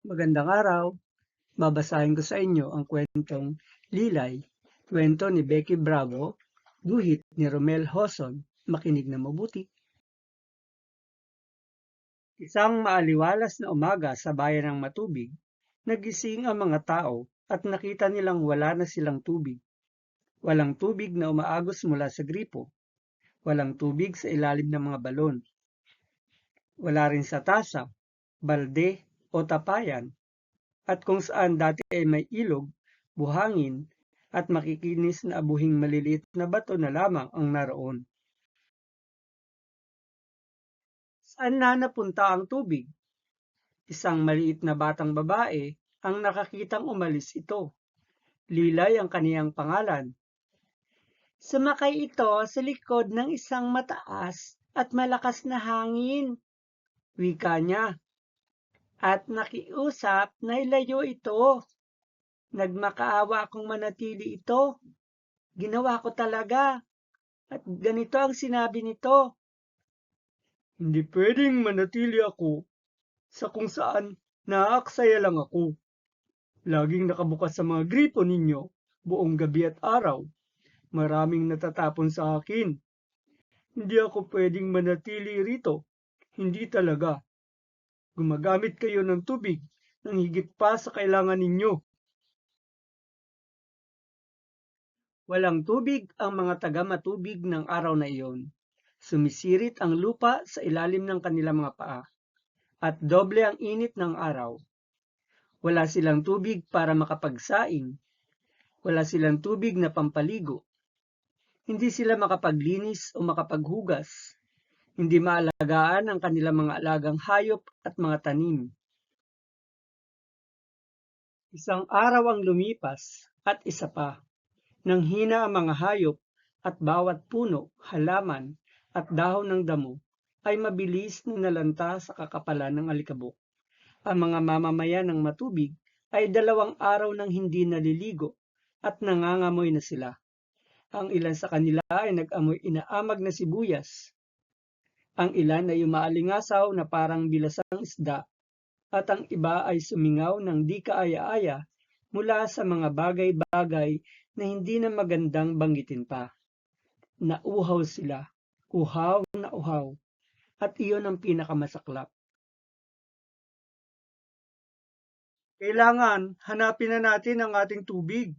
Magandang araw. Babasahin ko sa inyo ang kwentong Lilay, kwento ni Becky Bravo, guhit ni Romel Hoson. Makinig na mabuti. Isang maaliwalas na umaga sa bayan ng Matubig, nagising ang mga tao at nakita nilang wala na silang tubig. Walang tubig na umaagos mula sa gripo. Walang tubig sa ilalim ng mga balon. Wala rin sa tasa, balde o tapayan. At kung saan dati ay may ilog, buhangin, at makikinis na abuhing maliliit na bato na lamang ang naroon. Saan na napunta ang tubig? Isang maliit na batang babae ang nakakitang umalis ito. Lilay ang kaniyang pangalan. Sumakay ito sa likod ng isang mataas at malakas na hangin. Wika niya. At nakiusap na ilayo ito. Nagmakaawa akong manatili ito. Ginawa ko talaga. At ganito ang sinabi nito. Hindi pwedeng manatili ako sa kung saan naaaksaya lang ako. Laging nakabukas sa mga gripo ninyo, buong gabi at araw. Maraming natatapon sa akin. Hindi ako pwedeng manatili rito. Hindi talaga. Gumagamit kayo ng tubig ng higit pa sa kailangan ninyo. Walang tubig ang mga taga-matubig ng araw na iyon. Sumisirit ang lupa sa ilalim ng kanilang mga paa. At doble ang init ng araw. Wala silang tubig para makapagsaing. Wala silang tubig na pampaligo. Hindi sila makapaglinis o makapaghugas. Hindi maalagaan ang kanilang mga alagang hayop at mga tanim. Isang araw ang lumipas at isa pa. Nang hina ang mga hayop at bawat puno, halaman at dahon ng damo ay mabilis na nalanta sa kakapalan ng alikabok. Ang mga mamamayan ng matubig ay dalawang araw nang hindi naliligo at nangangamoy na sila. Ang ilan sa kanila ay nag-amoy inaamag na sibuyas. Ang ilan ay umaalingasaw na parang bilasang isda at ang iba ay sumingaw ng di kaaya-aya mula sa mga bagay-bagay na hindi na magandang banggitin pa. Nauhaw sila, uhaw na uhaw, at iyon ang pinakamasaklap. Kailangan hanapin na natin ang ating tubig.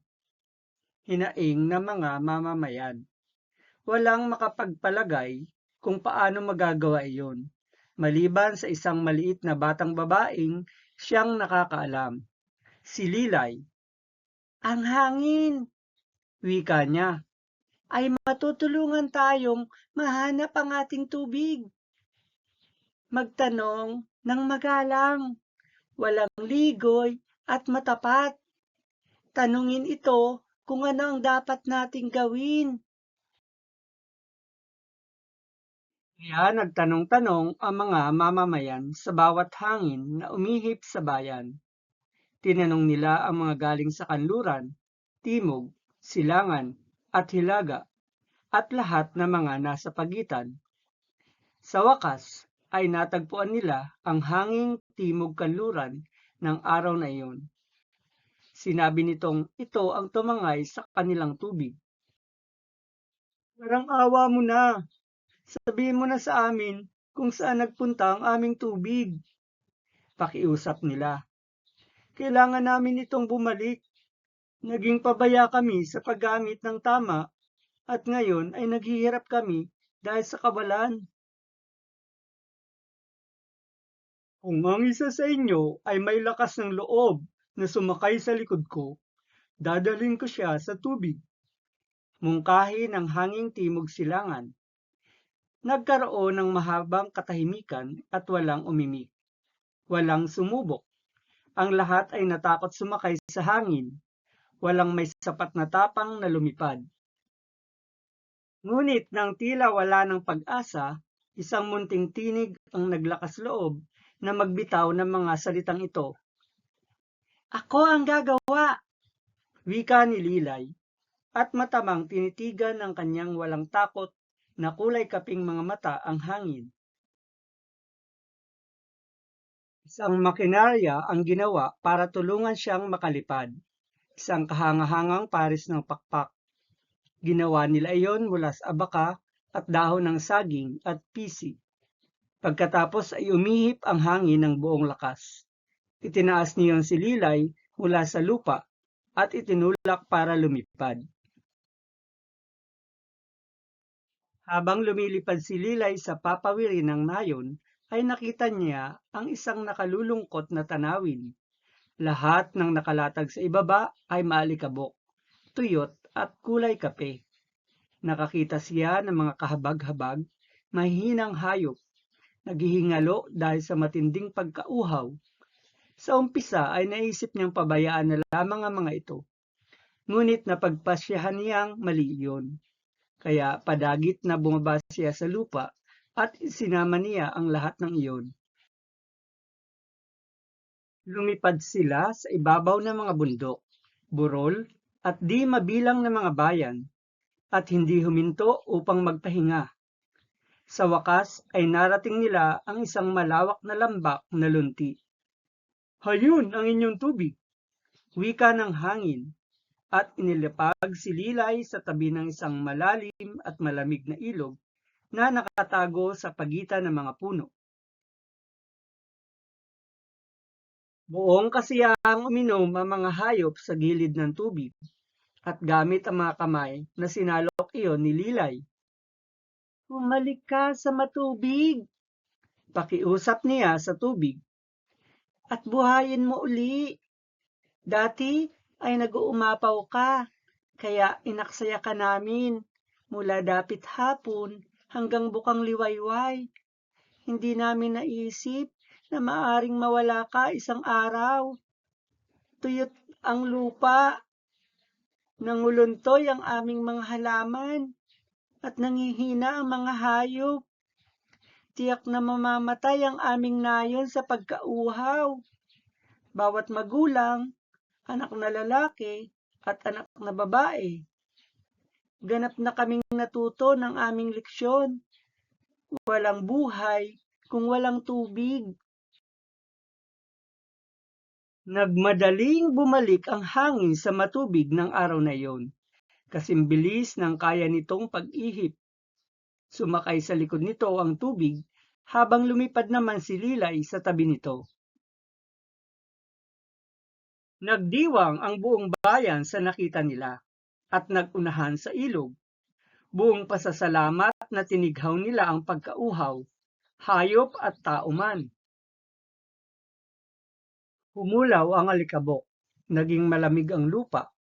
Hinaing na mga mamamayan. Walang makapagpalagay kung paano magagawa iyon, maliban sa isang maliit na batang babaeng siyang nakakaalam. Si Lilay. Ang hangin, wika niya, ay matutulungan tayong mahanap ang ating tubig. Magtanong ng magalang, walang ligoy at matapat. Tanungin ito kung ano ang dapat nating gawin. Kaya nagtanong-tanong ang mga mamamayan sa bawat hangin na umihip sa bayan. Tinanong nila ang mga galing sa kanluran, timog, silangan, at hilaga, at lahat ng mga nasa pagitan. Sa wakas, ay natagpuan nila ang hanging timog kanluran ng araw na iyon. Sinabi nitong ito ang tumangay sa kanilang tubig. Parang awa mo na. Sabihin mo na sa amin kung saan nagpunta ang aming tubig. Pakiusap nila. Kailangan namin itong bumalik. Naging pabaya kami sa paggamit ng tama at ngayon ay naghihirap kami dahil sa kawalan. Kung ang isa sa inyo ay may lakas ng loob na sumakay sa likod ko, dadalhin ko siya sa tubig. Mungkahi ng hanging timog silangan. Nagkaroon ng mahabang katahimikan at walang umimik. Walang sumubok. Ang lahat ay natakot sumakay sa hangin. Walang may sapat na tapang na lumipad. Ngunit nang tila wala ng pag-asa, isang munting tinig ang naglakas loob na magbitaw ng mga salitang ito. Ako ang gagawa! Wika ni Lilay, at matamang tinitigan ng kanyang walang takot na kulay kaping mga mata ang hangin. Isang makinarya ang ginawa para tulungan siyang makalipad. Isang kahangahangang pares ng pakpak. Ginawa nila iyon mula sa abaka at dahon ng saging at pisi. Pagkatapos ay umihip ang hangin ng buong lakas. Itinaas niyon si Lilay mula sa lupa at itinulak para lumipad. Habang lumilipad si Lilay sa papawirin ng nayon, ay nakita niya ang isang nakalulungkot na tanawin. Lahat ng nakalatag sa ibaba ay maalikabok, tuyot at kulay kape. Nakakita siya ng mga kahabag-habag, mahihinang hayop, naghihingalo dahil sa matinding pagkauhaw. Sa umpisa ay naisip niyang pabayaan na lamang ang mga ito. Ngunit napagpasyahan niyang mali iyon. Kaya padagit na bumaba siya sa lupa at sinama niya ang lahat ng iyon. Lumipad sila sa ibabaw ng mga bundok, burol, at di mabilang na mga bayan, at hindi huminto upang magpahinga. Sa wakas ay narating nila ang isang malawak na lambak na lunti. Hayun ang inyong tubig, wika ng hangin, at inilapag si Lilay sa tabi ng isang malalim at malamig na ilog na nakatago sa pagitan ng mga puno. Buong kasiyahang uminom ang mga hayop sa gilid ng tubig at gamit ang mga kamay na sinalok iyon ni Lilay. Bumalik ka sa matubig, pakiusap niya sa tubig. At buhayin mo uli. Dati ay nag-uumapaw ka, kaya inaksaya ka namin mula dapit hapon hanggang bukang liwayway. Hindi namin naisip na maaring mawala ka isang araw. Tuyot ang lupa, nanguluntoy ang aming mga halaman, at nangihina ang mga hayop. Tiyak na mamamatay ang aming nayon sa pagkauhaw. Bawat magulang, anak na lalaki at anak na babae. Ganap na kaming natuto ng aming leksyon. Walang buhay kung walang tubig. Nagmadaling bumalik ang hangin sa matubig ng araw na iyon. Kasimbilis ng kaya nitong pag-ihip. Sumakay sa likod nito ang tubig habang lumipad naman si Lilay sa tabi nito. Nagdiwang ang buong bayan sa nakita nila at nagunahan sa ilog. Buong pasasalamat na tinighaw nila ang pagkauhaw, hayop at tao man. Humulaw ang alikabok, naging malamig ang lupa,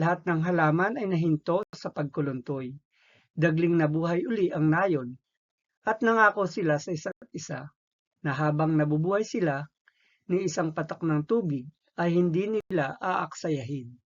lahat ng halaman ay nahinto sa pagkuluntoy. Dagling nabuhay uli ang nayon, at nangako sila sa isa't isa na habang nabubuhay sila ni isang patak ng tubig ay hindi nila aaksayahin.